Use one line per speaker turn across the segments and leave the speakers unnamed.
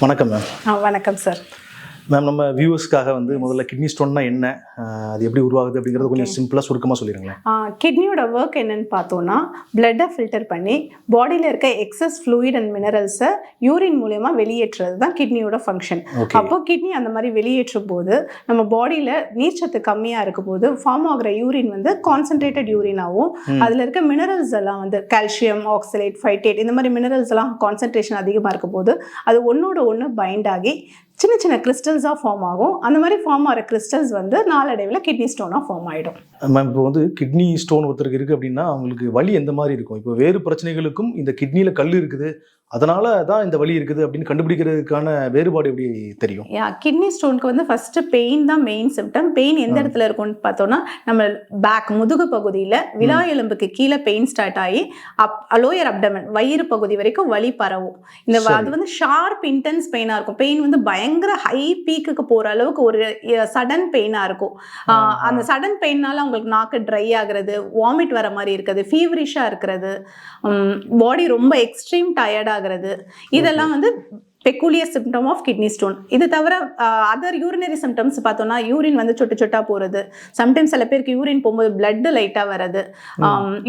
வணக்கம் மேம்.
ஆ வணக்கம் sir.
Ma'am நம்ம வியூவர்ஸ்க்காக வந்து முதல்ல கிட்னி ஸ்டோன்னா என்ன? அது எப்படி உருவாகுது அப்படிங்கிறது கொஞ்சம் சிம்பிளாக சுருக்கமாக சொல்லிடுங்களேன்.
கிட்னியோட ஒர்க் என்னன்னு பார்த்தோன்னா பிளட்டை ஃபில்டர் பண்ணி பாடியில் இருக்க எக்ஸஸ் ஃப்ளூயிட் அண்ட் மினரல்ஸை யூரின் மூலயமா வெளியேற்றுறது தான் கிட்னியோட ஃபங்க்ஷன் அப்போ கிட்னி அந்த மாதிரி வெளியேற்றும் போது நம்ம பாடியில் நீர்ச்சத்து கம்மியாக இருக்கும் போது ஃபார்ம் ஆகுற யூரின் வந்து கான்சென்ட்ரேட்டட் யூரினாகவும். அதில் இருக்க மினரல்ஸ் எல்லாம் வந்து கால்சியம் ஆக்சலேட் ஃபைட்டேட் இந்த மாதிரி மினரல்ஸ் எல்லாம் கான்சென்ட்ரேஷன் அதிகமாக இருக்கும் போது அது ஒன்னோட ஒன்று பைண்ட் ஆகி சின்ன சின்ன கிறிஸ்டல்ஸாக ஃபார்ம் ஆகும். அந்த மாதிரி ஃபார்ம் ஆகிற கிறிஸ்டல்ஸ் வந்து நாளடைவில் கிட்னி ஸ்டோனாக ஃபார்ம் ஆகிடும்
மேம் இப்போ வந்து கிட்னி ஸ்டோன் ஒருத்தருக்கு இருக்குது அப்படின்னா அவங்களுக்கு வலி எந்த மாதிரி இருக்கும்? இப்போ வேறு பிரச்சனைகளுக்கும் இந்த கிட்னியில் கல் இருக்குது. அதனால தான் இந்த வலி இருக்குது அப்படின்னு கண்டுபிடிக்கிறதுக்கான வேறுபாடு எப்படி தெரியும்?
யா கிட்னி ஸ்டோனுக்கு வந்து ஃபர்ஸ்ட் பெயின் தான் மெயின் சிம்டம் பெயின் எந்த இடத்துல இருக்கும்னு பார்த்தோம்னா நம்ம பேக் முதுகு பகுதியில் விலா எலும்புக்கு கீழே பெயின் ஸ்டார்ட் ஆகி அப் லோயர் அப்டமன் வயிறு பகுதி வரைக்கும் வலி பரவும். இந்த. அது வந்து ஷார்ப் இன்டென்ஸ் பெயினாக இருக்கும். பெயின் வந்து பயங்கர ஹை பீக்குக்கு போகிற அளவுக்கு ஒரு சடன் பெயினாக இருக்கும். அந்த சடன் பெயின்னால அவங்களுக்கு நாக்கு ட்ரை ஆகுறது வாமிட் வர மாதிரி இருக்கிறது ஃபீவரிஷாக இருக்கிறது. பாடி ரொம்ப எக்ஸ்ட்ரீம் டயர்ட் ஆகுறது. இதெல்லாம் வந்து peculiar symptom of kidney stone இது தவிர அதர் யூரினரி சிம்டம்ஸ் பார்த்தோம்னா யூரின் வந்து சொட்டு சொட்டா போகிறது சம்டைம்ஸ் சில பேருக்கு யூரின் போகும்போது blood லைட்டாக வர்றது.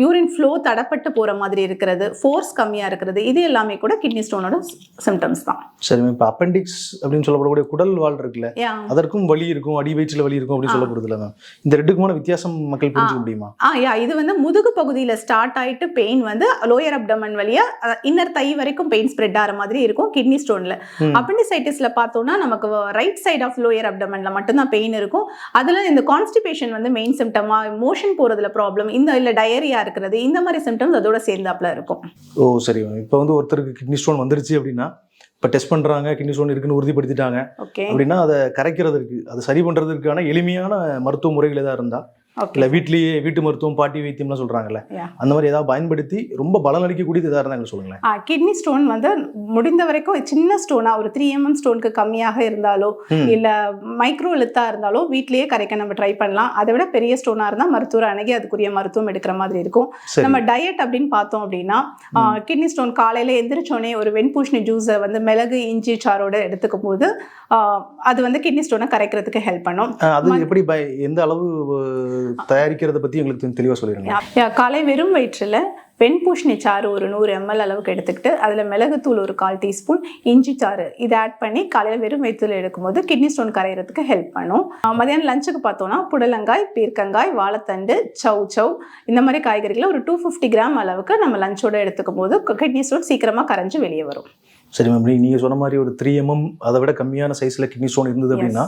யூரின் ஃப்ளோ தடப்பட்டு போகிற மாதிரி இருக்கிறது ஃபோர்ஸ் கம்மியாக இருக்கிறது இது எல்லாமே கூட கிட்னி ஸ்டோனோட சிம்டம்ஸ் தான்.
சரி இப்போ அப்பெண்டிக்ஸ் அப்படின்னு சொல்லப்படக்கூடிய குடல் வால் இருக்குல்ல அதற்கும் வலி இருக்கும் அடி வயிற்றில் வலி இருக்கும் அப்படின்னு சொல்லப்படுதுல மேம் இந்த ரெண்டுக்குமான வித்தியாசம் மக்கள் புரிஞ்சுக்க முடியுமா?
ஆ யா இது வந்து முதுகு பகுதியில் ஸ்டார்ட் ஆயிட்டு பெயின் வந்து லோயர் அப்டமன் வழியா இன்னர் தை வரைக்கும் பெயின் ஸ்ப்ரெட் ஆகிற மாதிரி இருக்கும் கிட்னி ஸ்டோன்ல
ம்.
அப்பண்டிசைட்டிஸ்ல பார்த்தோம்னா நமக்கு ரைட் சைடு ஆஃப் லோயர் அப்டமன்ல மட்டும்தான் பெயின் இருக்கும். அதுல இந்த கான்ஸ்டிபேஷன் வந்து மெயின் சிம்டமா மோஷன் போறதுல ப்ராப்ளம் இந்த இல்ல டயரியா இருக்கிறது இந்த மாதிரி சிம்டம்ஸ் அதோட சேர்ந்தாப்புல இருக்கும்.
ஓ சரி. இப்போ வந்து ஒருத்தருக்கு கிட்னி ஸ்டோன் வந்துருச்சு அப்படின்னா இப்போ டெஸ்ட் பண்ணுறாங்க கிட்னி ஸ்டோன் இருக்குன்னு உறுதிப்படுத்திட்டாங்க. அப்படின்னா அதை கரைக்கிறதுக்கு அதை சரி பண்ணுறதுக்கான எளிமையான மருத்துவ முறைகள் ஏதாவது இருந்தா
ஓகே
இல்லை வீட்லேயே வீட்டு மருத்துவம் பாட்டி வைத்தியம்லாம் சொல்கிறாங்கல்ல. அந்த மாதிரி ஏதாவது பயன்படுத்தி ரொம்ப பலன் அளிக்கக்கூடியது எதாவது இருந்தால் சொல்லுங்களேன்.
கிட்னி ஸ்டோன் வந்து முடிந்த வரைக்கும் சின்ன ஸ்டோனா ஒரு த்ரீ எம்எம் ஸ்டோனுக்கு கம்மியாக இருந்தாலோ. இல்ல மைக்ரோ லித்தா இருந்தாலோ வீட்லயே கரைக்க நம்ம ட்ரை பண்ணலாம். அதை விட பெரிய ஸ்டோனா இருந்தா மருத்துவர் அணுகி அதுக்குரிய மருத்துவம் எடுக்கிற மாதிரி இருக்கும். நம்ம டயட் அப்படின்னு பார்த்தோம் அப்படின்னா கிட்னி ஸ்டோன் காலையில எந்திரிச்சோடனே ஒரு வெண்பூஷணி ஜூஸை வந்து மிளகு இஞ்சி சாரோட எடுத்துக்கும் போது அது வந்து கிட்னி ஸ்டோனை கரைக்கிறதுக்கு ஹெல்ப் பண்ணும்.
அது எப்படி எந்த அளவு தயாரிக்கிறத பற்றி எங்களுக்கு தெளிவாக சொல்லிடுங்க
யா- காலை வெறும் வயிற்றில் வெண்பூஷணி சாறு ஒரு நூறு எம்எல் அளவுக்கு எடுத்துக்கிட்டு அதில் மிளகுத்தூள் ஒரு கால் டீஸ்பூன் இஞ்சி சாறு. இதை ஆட் பண்ணி காலையில் வெறும் வயிற்றில் எடுக்கும்போது கிட்னி ஸ்டோன் கரையிறதுக்கு ஹெல்ப் பண்ணும். மதியானம் லஞ்சுக்கு பார்த்தோம்னா புடலங்காய் பீர்க்கங்காய் வாழைத்தண்டு சவ் சவ் இந்த மாதிரி காய்கறிகளை ஒரு டூ ஃபிஃப்டி கிராம் அளவுக்கு நம்ம லஞ்சோட எடுத்துக்கும் போது கிட்னி ஸ்டோன் சீக்கிரமாக கரைஞ்சு வெளியே வரும்.
சரி மேம் நீங்கள் சொன்ன மாதிரி ஒரு த்ரீ எம்எம் அதை விட கம்மியான சைஸில் கிட்னி ஸ்டோன் இருந்தது அப்படின்னா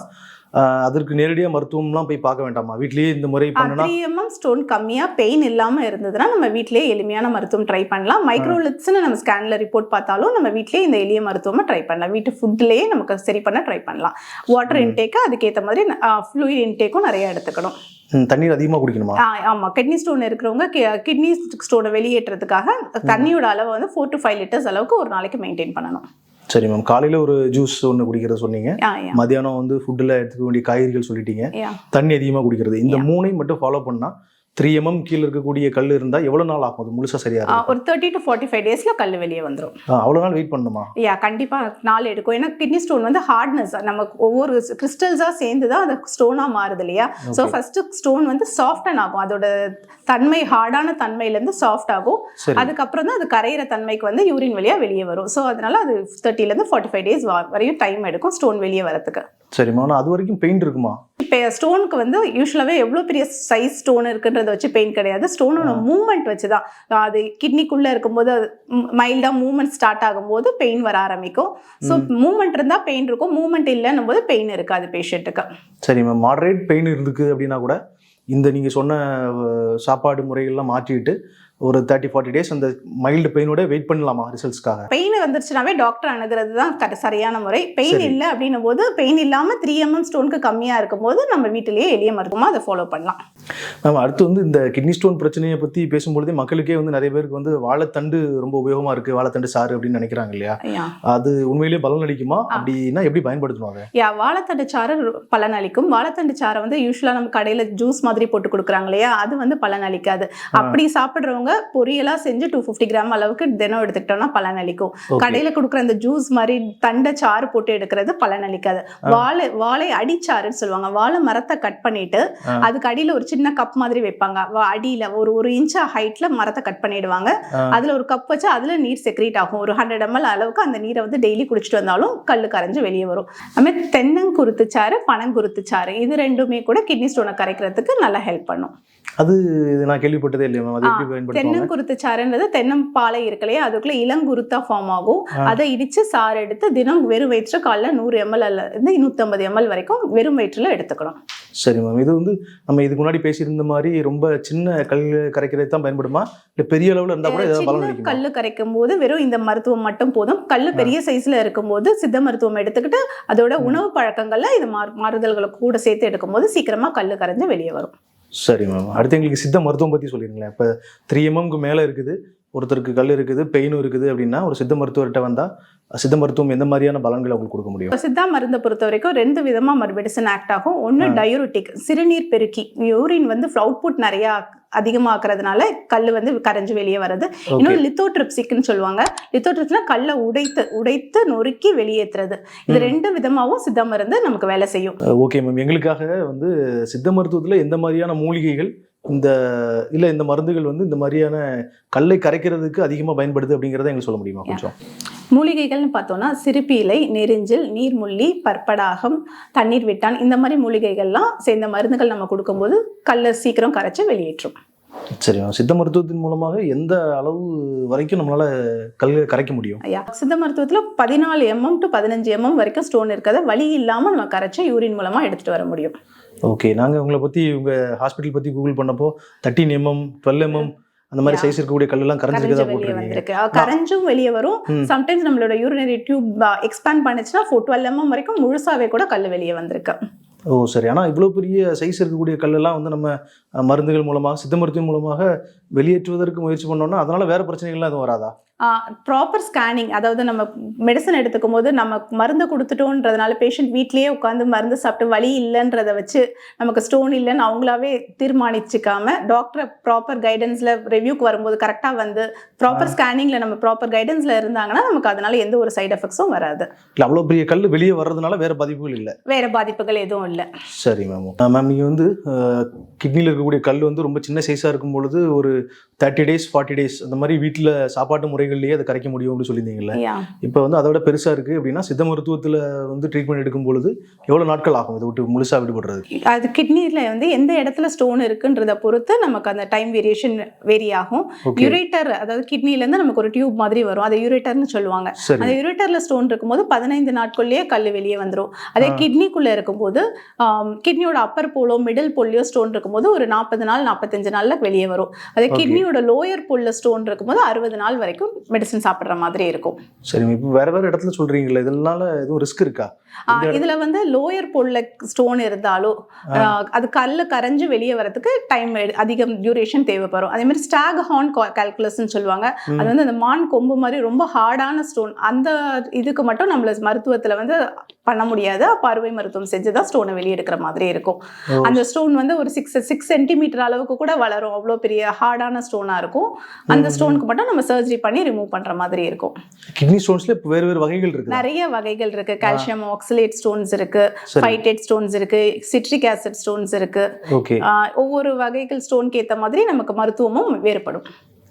அதற்கு நேரடியாக மருத்துவம்லாம் போய் பார்க்க வேண்டாமா? வீட்லேயே இந்த முறை பண்ணுனா?
த்ரீ எம்எம் ஸ்டோன் கம்மியாக பெயின் இல்லாமல் இருந்ததுன்னா நம்ம வீட்டிலேயே எளிமையான மருத்துவம் ட்ரை பண்ணலாம். மைக்ரோலிட்ஸ்னு நம்ம ஸ்கேனில் ரிப்போர்ட் பார்த்தாலும் நம்ம வீட்டிலேயே இந்த எளிய மருத்துவமாக ட்ரை பண்ணலாம். வீட்டு ஃபுட்லேயே நமக்கு சரி பண்ண ட்ரை பண்ணலாம். வாட்டர் இன்டேக்கு அதுக்கேற்ற மாதிரி ஃப்ளூயிட் இன்டேக்கும் நிறைய எடுத்துக்கணும்.
தண்ணீர் அதிகமாக குடிக்கணுமா?
ஆ, ஆமா. கிட்னி ஸ்டோன் இருக்கிறவங்க கிட்னி ஸ்டோனை வெளியேற்றுறதுக்காக தண்ணியோட அளவை வந்து ஃபோர் டு ஃபைவ் லிட்டர்ஸ் அளவுக்கு ஒரு நாளைக்கு மெயின்டைன் பண்ணணும்.
சரி மேம் காலையில் ஒரு ஜூஸ் ஒன்று குடிக்கிறத சொன்னீங்க. மதியானம் வந்து ஃபுட்டில் எடுத்துக்க வேண்டிய காய்கறிகள் சொல்லிட்டீங்க. தண்ணி அதிகமாக குடிக்கிறது. இந்த மூணையும் மட்டும் ஃபாலோ பண்ணால் த்ரீ எம்எம் கீழே இருக்கக்கூடிய கல் இருந்தால் எவ்வளோ நாள் ஆகும்? அது முழுசாக சரியாக
ஒரு தேர்ட்டி டு ஃபார்ட்டி ஃபைவ் டேஸில் கல் வெளியே வந்துடும்
அவ்வளோ நாள் வெயிட் பண்ணணுமா?
யா கண்டிப்பாக நாள் எடுக்கும். ஏன்னா கிட்னி ஸ்டோன் வந்து ஹார்ட்னஸ் நமக்கு ஒவ்வொரு கிறிஸ்டல்ஸாக சேர்ந்து தான் அது ஸ்டோனாக மாறுது இல்லையா? ஸோ ஃபஸ்ட்டு ஸ்டோன் வந்து சாஃப்டன் ஆகும். அதோட தன்மை ஹார்டான தன்மையிலேருந்து சாஃப்ட் ஆகும். அதுக்கப்புறம் தான் அது கரையிற தன்மைக்கு வந்து யூரின் வழியாக வெளியே வரும். ஸோ அதனால அது தேர்ட்டிலேருந்து ஃபார்ட்டி ஃபைவ் டேஸ் வரையும் டைம் எடுக்கும் ஸ்டோன் வெளியே வரதுக்கு
சரிம்மா ஆனால் அது வரைக்கும் பெயின் இருக்குமா?
இப்போ ஸ்டோனுக்கு வந்து யூஸ்வலாகவே எவ்வளோ பெரிய சைஸ் ஸ்டோன் இருக்குன்றத வச்சு பெயின் கிடையாது. ஸ்டோனோட மூவ்மெண்ட் வச்சு தான் அது கிட்னிக்குள்ளே இருக்கும்போது மைல்டாக மூவ்மெண்ட் ஸ்டார்ட் ஆகும்போது பெயின் வர ஆரம்பிக்கும். ஸோ மூவ்மெண்ட் இருந்தால் பெயின் இருக்கும். மூவ்மெண்ட் இல்லைன்னும் போது பெயின் இருக்காது பேஷண்ட்டுக்கு
சரி மேம் மாடரேட் பெயின் இருந்துக்கு அப்படின்னா கூட இந்த நீங்கள் சொன்ன சாப்பாடு முறைகள்லாம் மாற்றிட்டு ஒரு தேர்ட்டி ஃபார்ட்டி டேஸ் அந்த மைல்டு பெயினோட வெயிட் பண்ணலாமா ரிசல்ட்ஸ்க்காக
பெயின் வந்துருச்சுனாவே டாக்டர் அணுகிறது தான் கர- சரியான முறை. பெயின். இல்லை அப்படின்னும் போது பெயின் இல்லாமல் த்ரீ எம்எம் ஸ்டோனுக்கு கம்மியாக இருக்கும்போது நம்ம வீட்டிலேயே எளிய மருத்துவமாக அதை ஃபாலோ பண்ணலாம்.
மேம் அடுத்து வந்து இந்த கிட்னி ஸ்டோன் பிரச்சனையை பற்றி பேசும்பொழுதே மக்களுக்கே வந்து நிறைய பேருக்கு வந்து வாழைத்தண்டு ரொம்ப உபயோகமாக இருக்குது வாழைத்தண்டு சாறு அப்படின்னு நினைக்கிறாங்க இல்லையா? அது உண்மையிலேயே பலன் அளிக்குமா? அப்படின்னா எப்படி பயன்படுத்தணும் அதை?
யா வாழைத்தண்டு சாறு பலன் அளிக்கும். வாழைத்தண்டு சாறை வந்து யூஸ்வலாக நம்ம கடையில் ஜூஸ் மாதிரி போட்டு கொடுக்குறாங்க இல்லையா? அது வந்து பலன் அளிக்காது. அப்படி சாப்பிட்றவங்க பொரியலா செஞ்சு டூ ஃபிஃப்டி கிராம் அளவுக்கு தினம் எடுத்துக்கிட்டோம்னா பலனளிக்கும்
Okay.
கடையில கொடுக்குற அந்த ஜூஸ் மாதிரி தண்டை சாறு போட்டு எடுக்கிறது பலனளிக்காது வாழை வாழை அடிச்சாறுன்னு சொல்லுவாங்க. வாழை மரத்தை கட் பண்ணிட்டு. அதுக்கு அடியில ஒரு சின்ன கப் மாதிரி வைப்பாங்க. அடியில ஒரு ஒரு இன்ச்சா ஹைட்ல மரத்தை கட் பண்ணிடுவாங்க. அதுல ஒரு கப் வச்சு அதுல நீர் செக்ரேட் ஆகும். ஒரு ஹண்ட்ரட் எம்எல் அளவுக்கு அந்த நீரை வந்து டெய்லி குடிச்சிட்டு வந்தாலும் கல்லு கரைஞ்சு வெளியே வரும். அதுமாதிரி தென்னங்குருத்து சாறு பனங்குருத்து சாறு இது ரெண்டுமே கூட கிட்னி ஸ்டோனை கரைக்கிறதுக்கு நல்லா ஹெல்ப் பண்ணும்.
அது நான் கேள்விப்பட்டதே இல்லையா மேம்? அது எப்படி பயன்படுத்துவாங்க?
தென்னங்குருத்து சாறுன்றது தென்னம்பாலை இருக்கு இல்லையா அதுக்குள்ள இளங்குருத்தா ஃபார்ம் ஆகும். அதை இடிச்சு சாறு எடுத்து தினம் வெறும் வயிற்று காலைல நூறு எம்எல் இருந்து நூற்றம்பது எம்எல் வரைக்கும் வெறும் வயிற்றுல எடுத்துக்கணும்.
சரி மேம். இது வந்து நம்ம இதுக்கு முன்னாடி பேசியிருந்த மாதிரி ரொம்ப சின்ன கல் கரைக்கிறது தான் பயன்படுமா? இல்லை பெரிய அளவில் இருந்தால் கூட ஏதாவது பலன்
கல்லு கரைக்கும் போது வெறும் இந்த மருத்துவம் மட்டும் போதும். கல்லு பெரிய சைஸ்ல இருக்கும்போது சித்த மருத்துவம் எடுத்துக்கிட்டு அதோட உணவு பழக்கங்கள்ல இது மாறு- மாறுதல்களை கூட சேர்த்து எடுக்கும்போது சீக்கிரமா கல்லு கரைஞ்சு வெளியே வரும்.
சரி மேம் அடுத்து எங்களுக்கு சித்த மருத்துவம் பற்றி சொல்லிடுங்களேன் இப்போ த்ரீ எம்எம்க்கு மேலே இருக்குது ஒருத்தருக்கு கல் இருக்குது பெயினும் இருக்குது அப்படின்னா ஒரு சித்த மருத்துவர்கிட்ட வந்தால் சித்த மருத்துவம் எந்த மாதிரியான பலன்களை அவங்களுக்கு கொடுக்க முடியும்?
சித்தா மருந்தை பொறுத்த வரைக்கும் ரெண்டு விதமா மெடிசன் ஆக்ட் ஆகும். ஒன்னு டயூரிட்டிக் சிறுநீர் பெருக்கி யூரின் வந்து அவுட்புட் நிறைய அதிகமாக்குறதுனால கல் வந்து கரைஞ்சு வெளியே வருது இன்னொன்று லித்தோட்ரிப்சிக்னு சொல்லுவாங்க. லித்தோட்ரிப்ஸ்னா கல்லை உடைத்து உடைத்து நொறுக்கி வெளியேற்றுறது. இது. ரெண்டு விதமாவும் சித்த மருந்து நமக்கு வேலை செய்யும்.
ஓகே மேம் எங்களுக்காக வந்து சித்த மருத்துவத்தில் எந்த மாதிரியான மூலிகைகள் இந்த இல்லை இந்த மருந்துகள் வந்து இந்த மாதிரியான கல்லை கரைக்கிறதுக்கு அதிகமாக பயன்படுது அப்படிங்கிறத எங்களுக்கு சொல்ல முடியுமா? கொஞ்சம்.
மூலிகைகள்னு பார்த்தோம்னா சிறுப்பி இலை நெரிஞ்சில் நீர்முள்ளி பற்படாகம் தண்ணீர் விட்டான். இந்த மாதிரி மூலிகைகள்லாம் சேர்ந்த மருந்துகள் நம்ம கொடுக்கும்போது கல்லை சீக்கிரம் கரைச்சு வெளியேற்றும்.
சரி சித்த மருத்துவத்தின் மூலமாக எந்த அளவு வரைக்கும் நம்மளால கல்லை கரைக்க முடியும்?
ஐயா சித்த மருத்துவத்தில் பதினாலு எம்எம் டு பதினஞ்சு எம்எம் வரைக்கும் ஸ்டோன் இருக்கிறத வலி இல்லாமல் நம்ம கரைச்சு யூரின் மூலமாக எடுத்துட்டு வர முடியும்.
ஓகே நாங்கள் உங்களை பற்றி உங்கள் ஹாஸ்பிட்டல் பற்றி கூகுள் பண்ணப்போ தேர்ட்டின் எம்எம் டுவெல் எம்எம் அந்த மாதிரி. சைஸ் இருக்கக்கூடிய கல்லெல்லாம்
கரைஞ்சு
கரைஞ்சிருக்கதா
வெளியே
போட்டிருக்கீங்க.
வந்திருக்கு. அஹ் கரைஞ்சும் வெளியே வரும். சம்டைம்ஸ் நம்மளோட யூரினரி டியூப் எக்ஸ்பேண்ட் பண்ணுச்சுன்னா டுவெல் எம்எம் வரைக்கும் முழுசாவே கூட கல் வெளியே வந்திருக்கு.
ஓ சரி. ஆனால் இவ்வளோ பெரிய சைஸ் இருக்கக்கூடிய கல்லெல்லாம் வந்து நம்ம மருந்துகள் மூலமாக சித்த மருத்துவம் மூலமாக வெளியேற்றுவதற்கு முயற்சி பண்ணோம்னா அதனால வேற பிரச்சனைகள்லாம் எதுவும் வராதா?
ப்ராப்பர் ஸ்கேனிங் அதாவது நம்ம மெடிசன் எடுத்துக்கும் போது நம்ம மருந்து கொடுத்துட்டோன்றதுனால பேஷண்ட் வீட்லயே உட்காந்து மருந்து சாப்பிட்டு வலி இல்லைன்றதை வச்சு நமக்கு ஸ்டோன் இல்லைன்னு அவங்களாவே தீர்மானிச்சுக்காம டாக்டர் ப்ராப்பர் கைடன்ஸ்ல ரிவ்யூக்கு வரும்போது கரெக்டாக வந்து ப்ராப்பர் ஸ்கேனிங்ல நம்ம ப்ராப்பர் கைடன்ஸ்ல இருந்தாங்கன்னா நமக்கு அதனால எந்த ஒரு சைடு எஃபெக்ட்ஸும் வராது.
இல்லை அவ்வளோ பெரிய கல் வெளியே வர்றதுனால வேற பாதிப்புகள் இல்லை.
வேற பாதிப்புகள் எதுவும் இல்லை.
சரி மேம் மேம் நீங்கள் வந்து கிட்னியில் இருக்கக்கூடிய கல் வந்து ரொம்ப சின்ன சைஸாக இருக்கும் பொழுது ஒரு தேர்ட்டி டேஸ் ஃபார்ட்டி டேஸ் அந்த மாதிரி வீட்டில் சாப்பாட்டு முறைகள்லேயே அதை கரைக்க முடியும் அப்படின்னு சொல்லியிருந்தீங்கல்ல. இப்போ வந்து அதை விட பெருசாக இருக்குது அப்படின்னா சித்த மருத்துவத்தில் வந்து ட்ரீட்மெண்ட் எடுக்கும் பொழுது எவ்வளோ நாட்கள் ஆகும் இதை விட்டு முழுசாக விடுபடுறது?
அது கிட்னியில் வந்து எந்த இடத்துல ஸ்டோன் இருக்குன்றத பொறுத்து நமக்கு அந்த டைம் வேரியேஷன் வேரி ஆகும். யூரேட்டர் அதாவது கிட்னிலேருந்து நமக்கு ஒரு டியூப் மாதிரி வரும். அதை யூரேட்டர்னு சொல்லுவாங்க. அந்த யூரேட்டர்ல ஸ்டோன் இருக்கும்போது பதினைந்து நாட்கள்லயே கல் வெளியே வந்துரும். அதே. கிட்னிக்குள்ள இருக்கும்போது கிட்னியோட அப்பர் போலோ மிடில் போலியோ ஸ்டோன் இருக்கும்போது ஒரு நாற்பது நாள் நாற்பத்தஞ்சு நாள்ல வெளியே வரும். அதே. கிட்னியோட லோயர் போல்ல ஸ்டோன் இருக்கும்போது அறுபது நாள் வரைக்கும் மெடிசன் சாப்பிடுற மாதிரி இருக்கும்.
சரி இப்போ வேற வேற இடத்துல சொல்றீங்களே இதனால எதுவும் ரிஸ்க் இருக்கா?
இதுல வந்து லோயர் போல்ல ஸ்டோன் இருந்தாலும் அது கல்லு கரைஞ்சு வெளியே வரதுக்கு டைம் அதிகம் டியூரேஷன் தேவைப்படும். அதே மாதிரி ஸ்டாக் ஹார்ன் கால்குலஸ்ன்னு சொல்லுவாங்க. அது வந்து அந்த மான் கொம்பு மாதிரி ரொம்ப ஹார்டான ஸ்டோன் அந்த இதுக்கு மட்டும் நம்மள மருத்துவத்துல வந்து பண்ண முடியாது. அறுவை மருத்துவம் செஞ்சு தான் ஸ்டோனை வெளியெடுக்கிற மாதிரி இருக்கும். அந்த ஸ்டோன் வந்து ஒரு சிக்ஸ் சிக்ஸ் சென்டிமீட்டர் அளவுக்கு கூட வளரும். அவ்வளோ பெரிய ஹார்டான ஸ்டோனா இருக்கும். அந்த. ஸ்டோனுக்கு மட்டும் நம்ம சர்ஜரி பண்ணி ரிமூவ் பண்ற மாதிரி இருக்கும்.
கிட்னி ஸ்டோன்ஸ்ல வேறு வேறு வகைகள் இருக்கு
நிறைய வகைகள் இருக்கு. கால்சியம் ஆக்சிலேட் ஸ்டோன்ஸ் இருக்கு. ஃபைட்டேட் ஸ்டோன்ஸ் இருக்கு. சிட்ரிக் ஆசிட் ஸ்டோன்ஸ் இருக்கு. ஒவ்வொரு வகைகள் ஸ்டோனுக்கு ஏத்த மாதிரி நமக்கு மருத்துவமும் வேறுபடும்.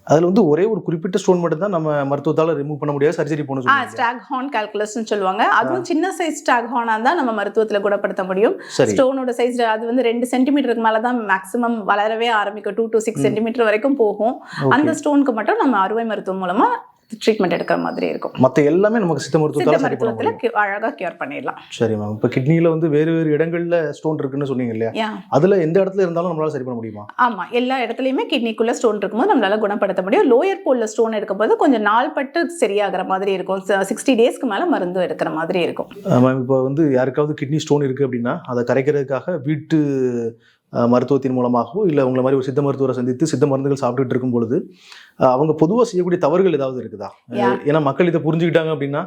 அதுல வந்து ஒரே ஒரு குறிப்பிட்ட ஸ்டோன் மட்டும் தான் நம்ம மருத்துவத்தால ரிமூவ் பண்ண முடியாது சர்ஜரி பண்ண
ஆ
சொல்லுவாங்க.
ஸ்டாக் ஹார்ன் கால்குலஸ்னு சொல்லுவாங்க. அதுவும் சின்ன சைஸ் ஸ்டாக் ஹார்னா தான் நம்ம மருத்துவத்துல குணப்படுத்த முடியும். ஸ்டோனோட சைஸ் அது வந்து ரெண்டு சென்டிமீட்டருக்கு மேல தான் மேக்ஸிமம் வளரவே ஆரம்பிக்கும். Two to six. சென்டிமீட்டர் வரைக்கும் போகும். அந்த ஸ்டோனுக்கு மட்டும் நம்ம அறுவை மருத்துவம் மூலமா ட்ரீட்மெண்ட் எடுக்கிற மாதிரி இருக்கும்.
மத்த எல்லாமே நமக்கு சித்த மருத்துவத்தால
மருத்துவத்துல
முடியும்.
cu- அழகா கியூர் பண்ணிடலாம்.
சரி மேம் இப்போ கிட்னில வந்து வேறு வேறு இடங்கள்ல ஸ்டோன் இருக்குன்னு சொன்னீங்க இல்லையா? அதுல எந்த இடத்துல இருந்தாலும் நம்மளால சரி பண்ண முடியுமா?
ஆமா. எல்லா இடத்துலயுமே கிட்னிக்குள்ள ஸ்டோன் இருக்கும்போது நம்மளால குணப்படுத்த முடியும். லோயர் போல்ல ஸ்டோன் எடுக்கும்போது கொஞ்சம் நாள் பட்டு சரியாகிற மாதிரி இருக்கும். சிக்ஸ்டி டேஸ்க்கு மேல மருந்து எடுக்கிற மாதிரி இருக்கும்.
மேம் இப்போ வந்து யாருக்காவது கிட்னி ஸ்டோன் இருக்குது அப்படின்னா அதை கரைக்கிறதுக்காக வீட்டு மருத்துவத்தின் மூலமாகவோ இல்லை உங்களை மாதிரி ஒரு சித்த மருத்துவரை சந்தித்து சித்த மருந்துகள் சாப்பிட்டுட்டு இருக்கும் பொழுது அவங்க பொதுவா செய்யக்கூடிய தவறுகள் ஏதாவது இருக்குதா. ஏன்னா மக்கள் இதை புரிஞ்சுக்கிட்டாங்க அப்படின்னா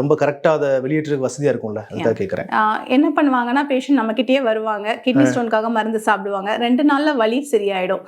ரொம்ப கரெக்டா அதை வெளியேற்றுறதுக்கு வசதியா இருக்கும்ல? அதுக்காக கேட்கறேன்
என்ன பண்ணுவாங்கன்னா பேஷண்ட் நம்ம கிட்டயே வருவாங்க கிட்னி ஸ்டோனுக்காக மருந்து சாப்பிடுவாங்க. ரெண்டு நாள்ல வலி சரியாயிடும்.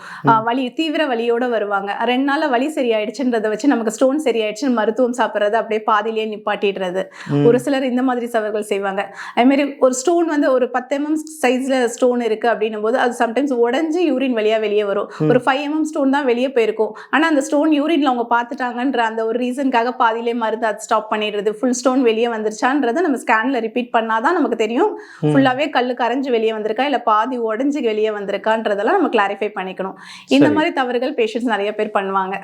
வலி தீவிர வலியோட வருவாங்க. ரெண்டு நாள்ல வலி சரியாயிடுச்சுன்றதை வச்சு நமக்கு ஸ்டோன் சரியாயிடுச்சுன்னு மருத்துவம் சாப்பிட்றது அப்படியே பாதியிலேயே நிப்பாட்டிடுறது. ஒரு சிலர் இந்த மாதிரி தவறுகள் செய்வாங்க. அதே மாதிரி ஒரு ஸ்டோன் வந்து ஒரு பத்து எம்எம் சைஸ்ல ஸ்டோன் இருக்கு அப்படின்னும் போது அது சம்டைம்ஸ் உடஞ்சு யூரின் வழியா வெளியே வரும். ஒரு ஃபைவ் எம்எம் ஸ்டோன் தான் வெளியே போயிருக்கும். ஆனா அந்த ஸ்டோன் யூரின்ல அவங்க பார்த்துட்டாங்கன்ற அந்த ஒரு ரீசனுக்காக பாதியிலே மருந்து அது ஸ்டாப் பண்ணிடுறது. ஃபுல் ஸ்டோன் வெளியே வந்துருச்சான்றதை நம்ம ஸ்கேன்ல ரிப்பீட் பண்ணாதான் நமக்கு தெரியும். ஃபுல்லாவே கல்லு கரைஞ்சு வெளியே வந்திருக்கா இல்ல பாதி உடஞ்சு வெளியே வந்திருக்கான்றதெல்லாம் நம்ம கிளாரிஃபை பண்ணிக்கணும். இந்த. மாதிரி தவறுகள் பேஷண்ட்ஸ் நிறைய பேர் பண்ணுவாங்க.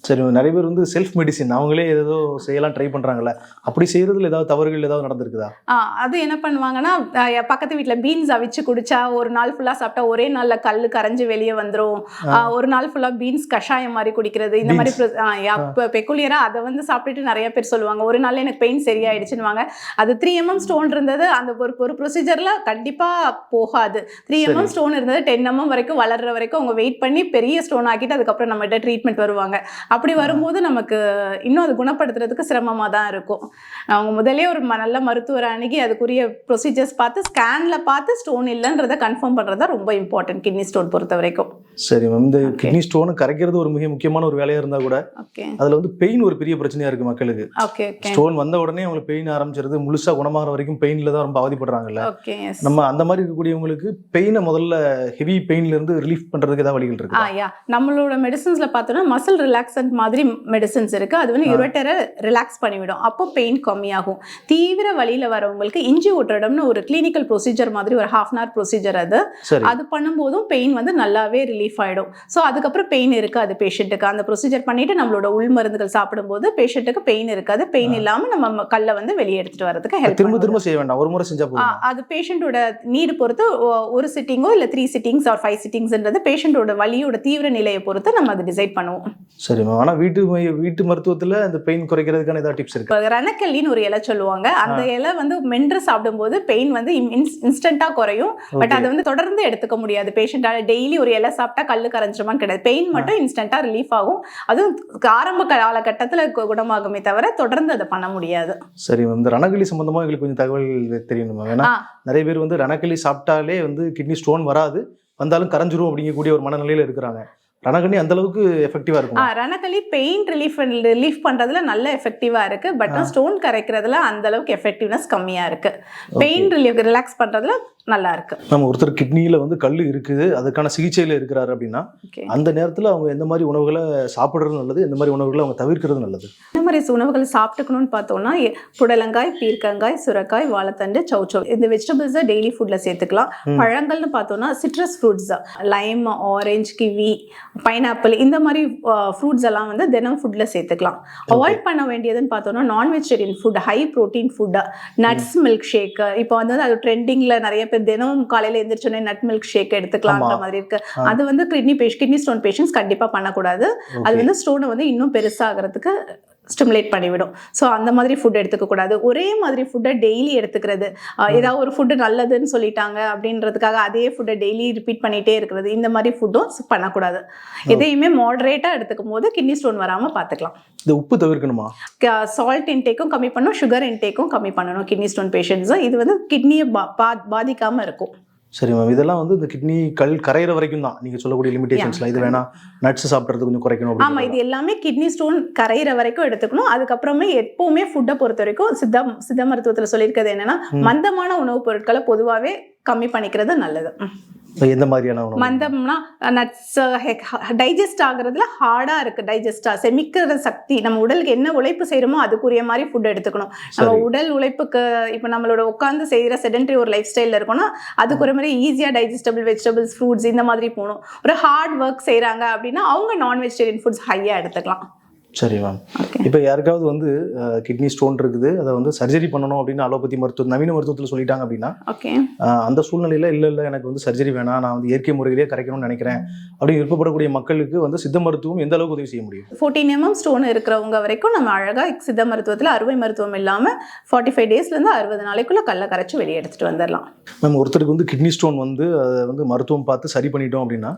சரி நிறைய பேர் வந்து செல்ஃப் மெடிசின் அவங்களே ஏதோ செய்யலாம் ட்ரை பண்றாங்கல்ல. அப்படி செய்யறதுல ஏதாவது தவறுகள் ஏதாவது நடந்திருக்குதா?
அது என்ன பண்ணுவாங்கன்னா பக்கத்து வீட்ல பீன்ஸ் அவிச்சு குடிச்சா ஒரு நாள் ஃபுல்லா சாப்பிட்டா ஒரே நாள்ல கல்லு கரைஞ்சு வெளியே வந்துரும். ஆஹ் ஒரு நாள் ஃபுல்லா பீன்ஸ் கஷாயம் மாதிரி குடிக்கிறது இந்த மாதிரி பெக்குலியரா அதை வந்து சாப்பிட்டுட்டு நிறைய பேர் சொல்லுவாங்க. ஒரு நாள் எனக்கு பெயின் சரியாயிடுச்சுன்னுவாங்க. அது த்ரீ எம்எம் ஸ்டோன் இருந்தது. அந்த ஒரு ஒரு ப்ரொசீஜர்ல கண்டிப்பா போகாது. த்ரீ எம்எம் ஸ்டோன் இருந்தது. டென் எம்எம் வரைக்கும் வளர்ற வரைக்கும் அவங்க வெயிட் பண்ணி பெரிய ஸ்டோன் ஆக்கிட்டு அதுக்கப்புறம் நம்மகிட்ட ட்ரீட்மெண்ட் வருவாங்க. அப்படி வரும்போது நமக்கு இன்னும் அது குணப்படுத்துறதுக்கு சிரமமா தான் இருக்கும். அவங்க முதலே ஒரு நல்ல மருத்துவர் அணுகி அதுக்குரிய ப்ரொசீஜர்ஸ் பார்த்து ஸ்கேன்ல பார்த்து ஸ்டோன் இல்லைன்றதை கன்ஃபார்ம் பண்றது தான் ரொம்ப இம்பார்ட்டன்ட் கிட்னி ஸ்டோன் பொறுத்த வரைக்கும்.
சரி மேம் இந்த கிட்னி ஸ்டோன் கரைக்கிறது ஒரு மிக முக்கியமான ஒரு வேலையா இருந்தா கூட அதுல வந்து பெயின் ஒரு பெரிய பிரச்சனையா இருக்கு மக்களுக்கு. ஸ்டோன் வந்த உடனே அவங்களுக்கு பெயின் ஆரம்பிச்சிருது. முழுசா குணமாகற வரைக்கும் பெயின்ல தான் ரொம்ப அவதிப்படுறாங்கல்ல நம்ம அந்த மாதிரி இருக்கக்கூடியவங்களுக்கு பெயினை முதல்ல ஹெவி பெயின்ல இருந்து ரிலீஃப் பண்றதுக்கு ஏதாவது வழிகள் இருக்கு?
நம்மளோட மெடிசன்ஸ்ல பார்த்தோம்னா மசில் ரிலாக்ஸன்ட் மாதிரி மெடிசன்ஸ் இருக்கு. அது வந்து யுரேட்டரை ரிலாக்ஸ் பண்ணிவிடும். அப்போ பெயின் கம்மியாகும். தீவிர வழியில வரவங்களுக்கு இஞ்சி ஊற்றடம்னு ஒரு கிளினிக்கல் ப்ரொசீஜர் மாதிரி ஒரு ஹாஃப் அன் ஹவர் ப்ரொசீஜர் அது. அது பண்ணும்போதும் பெயின் வந்து நல்லாவே ரிலீஃப் ஆயிடும். ஸோ அதுக்கப்புறம் பெயின் இருக்காது பேஷண்ட்டுக்கு அந்த ப்ரொசீஜர் பண்ணிட்டு நம்மளோட உள் மருந்துகள் சாப்பிடும்போது பேஷண்ட்டுக்கு பெயின் இருக்காது. பெயின் இல்லாம நம்ம கல்லை வந்து வெளியே எடுத்துட்டு வரதுக்கு ஹெல்ப்
திரும்ப திரும்ப செய்ய வேண்டாம். ஒரு முறை செஞ்சா
ஆ,
போதும்.
அது பேஷண்ட்டோட நீடு பொறுத்து ஒரு சிட்டிங்கோ இல்லை த்ரீ சிட்டிங்ஸ் ஆர் ஃபைவ் சிட்டிங்ஸ்ன்றது பேஷண்ட்டோட வலியோட தீவிர நிலையை பொறுத்து நம்ம அதை டிசைட் பண்ணுவோம்.
சரி மேம் ஆனா வீட்டு வீட்டு மருத்துவத்துல இந்த பெயின் குறைக்கிறதுக்கான ஏதாவது டிப்ஸ் இருக்கு?
இப்போ ரணக்கல்லின்னு ஒரு இலை சொல்லுவாங்க. அந்த இலை வந்து மென்று சாப்பிடும்போது பெயின் வந்து இன்ஸ்டண்ட்டாக குறையும். பட் அதை வந்து தொடர்ந்து எடுத்துக்க முடியாது. பேஷண்ட்டால டெய்லி ஒரு இலை சாப்பிட்டா கல்லு கரைஞ்சிருமான்னு கிடையாது. பெயின் மட்டும் இன்ஸ்டண்ட்டாக ரிலீஃப் ஆகும். அதுவும் ஆரம்ப காலகட்டத்தில் குணமாகுமே தவிர தொடர்ந்து அதை பண்ண முடியாது.
சரி இந்த ரணகளி சம்பந்தமா எங்களுக்கு கொஞ்சம் தகவல் தெரியணும்? ஏன்னா. நிறைய பேர் வந்து ரணகளி சாப்பிட்டாலே வந்து கிட்னி ஸ்டோன் வராது. வந்தாலும் கரைஞ்சிரும் அப்படிங்கக்கூடிய ஒரு மனநிலையில இருக்கிறாங்க. ரணகண்ணி அந்த அளவுக்கு எஃபெக்டிவா இருக்கும்?
ரணகளி பெயின் ரிலீஃப் ரிலீஃப் பண்றதுல நல்ல எஃபெக்டிவா இருக்கு. பட் ஸ்டோன் கரைக்கிறதுல அந்த அளவுக்கு எஃபெக்டிவ்னஸ் கம்மியா இருக்கு. பெயின் ரிலீஃப் ரிலாக்ஸ் பண்றதுல நல்லா இருக்கு
நம்ம ஒருத்தர் கிட்னியில வந்து கல் இருக்குது அதுக்கான சிகிச்சையில இருக்கிறாரு அப்படின்னா அந்த நேரத்துல அவங்க எந்த மாதிரி உணவுகளை சாப்பிடுறது நல்லது எந்த மாதிரி உணவுகளை அவங்க தவிர்க்கிறது நல்லது?
என்ன மாதிரி உணவுகள் சாப்பிட்டுக்கணும்னு பார்த்தோம்னா புடலங்காய் பீர்க்கங்காய் சுரக்காய் வாழைத்தண்டு சௌச்சௌ இந்த வெஜிடபிள்ஸை டெய்லி ஃபுட்டில் சேர்த்துக்கலாம். பழங்கள்னு பார்த்தோம்னா citrus fruits lime orange kiwi pineapple இந்த மாதிரி ஃப்ரூட்ஸ் எல்லாம் வந்து தினம் ஃபுட்டில் சேர்த்துக்கலாம். அவாய்ட் பண்ண வேண்டியதுன்னு பார்த்தோம்னா non vegetarian food high protein food nuts milkshake இப்போ வந்து அது ட்ரெண்டிங்கில் நிறைய பேர் தினமும் காலையில் எந்திரிச்சோடனே நட் மில்க் ஷேக் எடுத்துக்கலாம்ன்ற. மாதிரி இருக்கு அது வந்து கிட்னி பேஷ் கிட்னி ஸ்டோன் பேஷண்ட்ஸ் கண்டிப்பாக பண்ணக்கூடாது அது. வந்து ஸ்டோனை வந்து இன்னும் பெருசாகிறதுக்கு ஸ்டிமுலேட் பண்ணிவிடும். ஸோ அந்த மாதிரி ஃபுட் எடுத்துக்க கூடாது ஒரே மாதிரி ஃபுட்டை டெய்லி எடுத்துக்கிறது. ஏதாவது ஒரு ஃபுட்டு நல்லதுன்னு சொல்லிட்டாங்க அப்படின்றதுக்காக அதே ஃபுட்டை டெய்லி ரிப்பீட் பண்ணிட்டே இருக்கிறது. இந்த மாதிரி ஃபுட்டும் பண்ணக்கூடாது. எதையுமே மாடரேட்டாக எடுத்துக்கும் போது கிட்னி ஸ்டோன் வராமல் பார்த்துக்கலாம்.
இந்த உப்பு தவிர்க்கணுமா?
சால்ட் இன்டேக்கும் கம்மி பண்ணணும் சுகர் இன்டேக்கும் கம்மி பண்ணணும் கிட்னி ஸ்டோன் பேஷண்ட்ஸும் இது வந்து கிட்னியை பா பா- பாதிக்காம இருக்கும்.
சரி மேம் இதெல்லாம் வந்து இந்த கிட்னி கல் கரையிற வரைக்கும் தான். நீங்க சொல்லக்கூடிய லிமிடேஷன்ஸ்லாம் இது வேணா நட்ஸ் சாப்பிட்றது கொஞ்சம் குறைக்கணும்
ஆமா
அப்படின்னு
இது எல்லாமே கிட்னி ஸ்டோன் கரையிற வரைக்கும் எடுத்துக்கணும். அதுக்கப்புறமே எப்பவுமே ஃபுட்டை பொறுத்த வரைக்கும் சித்த சித்த மருத்துவத்துல சொல்லியிருக்கிறது என்னன்னா மந்தமான உணவுப் பொருட்களை பொதுவாவே கம்மி பண்ணிக்கிறது நல்லது.
எந்த மாதிரியான உணவு?
மந்தம்னா நட்ஸ் டைஜஸ்ட் ஆகுறதுல ஹார்டா இருக்கு. டைஜஸ்டா செமிக்கிற சக்தி. நம்ம உடலுக்கு என்ன உழைப்பு செய்யறோமோ அதுக்குரிய மாதிரி ஃபுட் எடுத்துக்கணும். நம்ம. உடல் உழைப்புக்கு இப்போ நம்மளோட உட்காந்து செய்யற செடென்டரி ஒரு லைஃப் ஸ்டைலில் இருக்கோம்னா அதுக்கு ஒரு மாதிரி ஈஸியாக டைஜஸ்டபிள் வெஜிடபிள்ஸ் ஃப்ரூட்ஸ் இந்த மாதிரி போகணும். ஒரு ஹார்ட் ஒர்க் செய்கிறாங்க அப்படின்னா அவங்க நான் வெஜிடேரியன் ஃபுட்ஸ் ஹையாக எடுத்துக்கலாம்.
சரி மேம் இப்போ யாருக்காவது வந்து கிட்னி ஸ்டோன் இருக்குது அதை வந்து சர்ஜரி பண்ணணும் அப்படின்னு அலோபதி மருத்துவ நவீன மருத்துவத்தில் சொல்லிட்டாங்க அப்படின்னா அந்த சூழ்நிலையில் இல்லை இல்லை எனக்கு வந்து சர்ஜரி வேணாம் நான் வந்து இயற்கை முறையிலேயே கரைக்கணும்னு நினைக்கிறேன். அப்படின்னு விருப்பப்படக்கூடிய மக்களுக்கு வந்து சித்த மருத்துவம் எந்த அளவுக்கு உதவி செய்ய முடியும்?
ஃபோர்டீன் எம்எம் ஸ்டோன் இருக்கிறவங்க வரைக்கும் நம்ம அழகாக சித்த மருத்துவத்தில் அறுவை மருத்துவம் இல்லாமல் ஃபார்ட்டி ஃபைவ் டேஸ்லேருந்து அறுபது நாளைக்குள்ள கல்லை கரைச்சி வெளியே எடுத்துட்டு வந்துடலாம்
மேம் ஒருத்தருக்கு வந்து கிட்னி ஸ்டோன் வந்து அதை வந்து மருத்துவம் பார்த்து சரி பண்ணிட்டோம் அப்படின்னா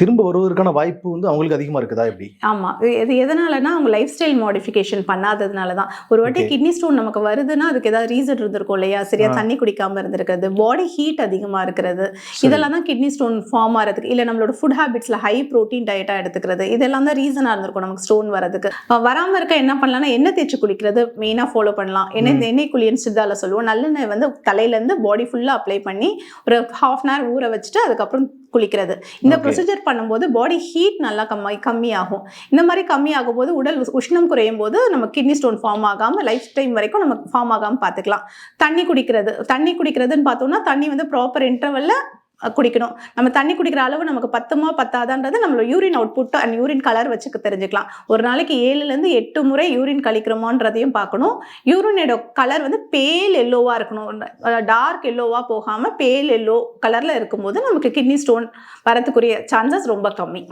திரும்ப வருவதற்கான வாய்ப்பு வந்து அவங்களுக்கு அதிகமாக இருக்குதா எப்படி?
ஆமாம் இது எதனாலனா அவங்க லைஃப் ஸ்டைல் மாடிஃபிகேஷன் பண்ணாததுனால தான் ஒரு வாட்டி. கிட்னி ஸ்டோன் நமக்கு வருதுன்னா அதுக்கு ஏதாவது ரீசன் இருந்திருக்கும் இல்லையா? சரியா. தண்ணி குடிக்காம இருந்திருக்கிறது பாடி ஹீட் அதிகமாக இருக்கிறது. இதெல்லாம் தான் கிட்னி ஸ்டோன் ஃபார்ம் ஆகிறதுக்கு இல்லை நம்மளோட ஃபுட் ஹேபிட்ஸில் ஹை ப்ரோட்டீன் டயட்டாக எடுத்துக்கிறது. இதெல்லாம் தான் ரீசனாக இருந்திருக்கும் நமக்கு ஸ்டோன் வரதுக்கு அஹ் வராம இருக்க என்ன பண்ணலாம்னா எண்ணெய் தேய்ச்சி குளிக்கிறது மெயினாக ஃபாலோ பண்ணலாம். எண்ணெய் இந்த எண்ணெய் குளியன்னு சித்தால சொல்லுவோம். நல்லெண்ணெய் வந்து தலையிலேருந்து பாடி ஃபுல்லாக அப்ளை பண்ணி ஒரு ஹாஃப் அன் ஹவர் ஊற வச்சுட்டு அதுக்கப்புறம் குளிக்கிறது. இந்த. ப்ரொசீஜர் பண்ணும்போது பாடி ஹீட் நல்லா கம்மி கம்மியாகும். இந்த மாதிரி கம்மியாகும் போது உடல் உஷ்- உஷ்ணம் குறையும் போது நம்ம கிட்னி ஸ்டோன் ஃபார்ம் ஆகாமல் லைஃப் டைம் வரைக்கும் நம்ம ஃபார்ம் ஆகாமல் பார்த்துக்கலாம். தண்ணி குடிக்கிறது தண்ணி குடிக்கிறதுன்னு பார்த்தோம்னா தண்ணி வந்து ப்ராப்பர் இன்டர்வல்ல குடிக்கணும். நம்ம தண்ணி குடிக்கிற அளவு நமக்கு பத்துமா பத்தாதான்றது நம்மளோட urine output and urine colour வச்சு தெரிஞ்சுக்கலாம். ஒரு நாளைக்கு ஏழுலேருந்து எட்டு முறை யூரின் கழிக்கிறோமான்றதையும் பார்க்கணும். யூரினோட கலர் வந்து பேல் எல்லோவாக இருக்கணும். டார்க் எல்லோவாக போகாமல் பேல் எல்லோ கலரில் இருக்கும்போது நமக்கு கிட்னி ஸ்டோன் வரதுக்குரிய சான்சஸ் ரொம்ப கம்மி.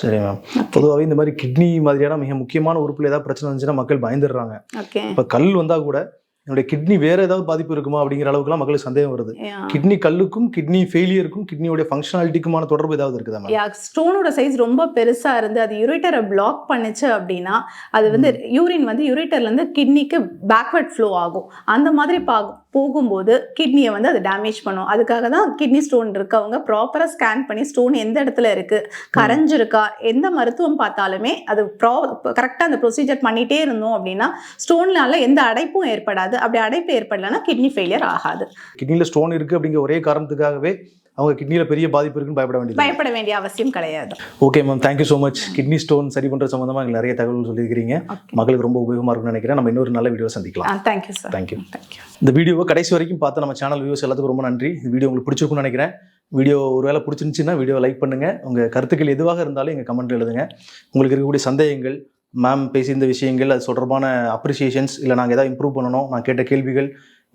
சரி மேம் பொதுவாகவே இந்த மாதிரி கிட்னி மாதிரியான மிக முக்கியமான உறுப்பில் ஏதாவது பிரச்சனை இருந்துச்சுன்னா மக்கள் பயந்துடுறாங்க.
ஓகே
இப்போ கல் வந்தால் கூட என்னுடைய கிட்னி வேற ஏதாவது பாதிப்பு இருக்குமா அப்படிங்கிற அளவுக்குலாம் மக்களுக்கு சந்தேகம் வருது. கிட்னி கல்லுக்கும் கிட்னி ஃபெயிலியருக்கும் கிட்னியோட ஃபங்க்ஷனாலிட்டிக்குமான தொடர்பு ஏதாவது இருக்குதா
யா ஸ்டோனோட சைஸ் ரொம்ப பெருசா இருந்து அது யூரிட்டரை பிளாக் பண்ணுச்சு அப்படின்னா அது வந்து யூரின் வந்து யூரிட்டர்ல இருந்து கிட்னிக்கு பேக்வர்ட் ஃப்ளோ ஆகும். அந்த மாதிரி பா போகும்போது கிட்னியை வந்து அது டேமேஜ் பண்ணும். அதுக்காக தான் கிட்னி ஸ்டோன் இருக்கவங்க ப்ராப்பராக ஸ்கேன் பண்ணி ஸ்டோன் எந்த இடத்துல இருக்குது கரைஞ்சிருக்கா எந்த மருத்துவம் பார்த்தாலுமே அது ப்ரா கரெக்டாக அந்த ப்ரொசீஜர் பண்ணிட்டே இருந்தோம் அப்படின்னா ஸ்டோன்னால எந்த அடைப்பும் ஏற்படாது. அப்படி அடைப்பு ஏற்படலைன்னா கிட்னி ஃபெயிலியர் ஆகாது.
கிட்னியில் ஸ்டோன் இருக்குது அப்படிங்கிற ஒரே காரணத்துக்காகவே அவங்க கிட்னியில் பெரிய பாதிப்பு இருக்குன்னு பயப்பட வேண்டியது
பயப்பட வேண்டிய அவசியம் கிடையாது.
Okay ma'am thank you so much kidney stone சரி பண்ணுறது சம்மந்தமாக எங்களுக்கு நிறைய தகவல் சொல்லியிருக்கிறீங்க. மக்களுக்கு ரொம்ப உபயோகமாக இருக்கும்னு நினைக்கிறேன். நம்ம இன்னொரு நல்ல வீடியோ சந்திக்கலாம்.
தேங்க்யூ சார்
தேங்க்யூ
தேங்க்யூ
இந்த வீடியோவை கடைசி வரைக்கும் பார்த்து நம்ம சேனல் வியூஸ் எல்லாத்துக்கும் ரொம்ப நன்றி. இந்த வீடியோ உங்களுக்கு பிடிச்சிருக்கும்னு நினைக்கிறேன். வீடியோ ஒருவேளை பிடிச்சிருந்துச்சுன்னா வீடியோ லைக் பண்ணுங்க. உங்க கருத்துக்கள் எதுவாக இருந்தாலும் எங்க கமெண்ட் எழுதுங்க. உங்களுக்கு இருக்கக்கூடிய சந்தேகங்கள் மேம் பேசியிருந்த விஷயங்கள் அது தொடர்பான அப்ரிசியேஷன்ஸ் இல்லை நாங்கள் ஏதாவது இம்ப்ரூவ் பண்ணணும் நான் கேட்ட கேள்விகள்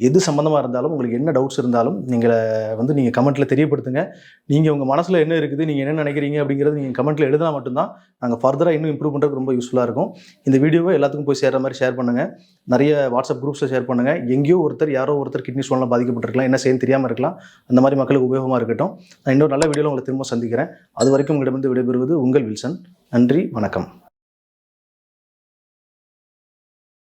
எது சம்மந்தமாக இருந்தாலும் உங்களுக்கு என்ன டவுட்ஸ் இருந்தாலும் நீங்கள் வந்து நீங்கள் கமெண்ட்டில் தெரியப்படுத்துங்க. நீங்கள் உங்கள் மனசில் என்ன இருக்குது நீங்கள் என்ன நினைக்கிறீங்க அப்படிங்கிறது நீங்கள் கமெண்ட்டில் எழுதினா மட்டும்தான் நாங்கள் ஃபர்தராக இன்னும் இம்ப்ரூவ் பண்ணுறதுக்கு ரொம்ப யூஸ்ஃபுல்லாக இருக்கும். இந்த வீடியோவை எல்லாத்துக்கும் போய் சேர்கிற மாதிரி ஷேர் பண்ணுங்கள் நிறைய வாட்ஸ்அப் குரூப்ஸில் ஷேர் பண்ணுங்கள் எங்கேயோ ஒருத்தர் யாரோ ஒருத்தர் கிட்னி சோழலாம் பாதிக்கப்பட்டிருக்கலாம் என்ன செய்யணும் தெரியாமல் இருக்கலாம். அந்த மாதிரி மக்களுக்கு உபயோகமாக இருக்கட்டும். நான் இன்னொரு நல்ல வீடியோவில் உங்களை திரும்ப சந்திக்கிறேன். அது வரைக்கும் உங்களிடமிருந்து விடைபெறுவது உங்கள் வில்சன். நன்றி வணக்கம்.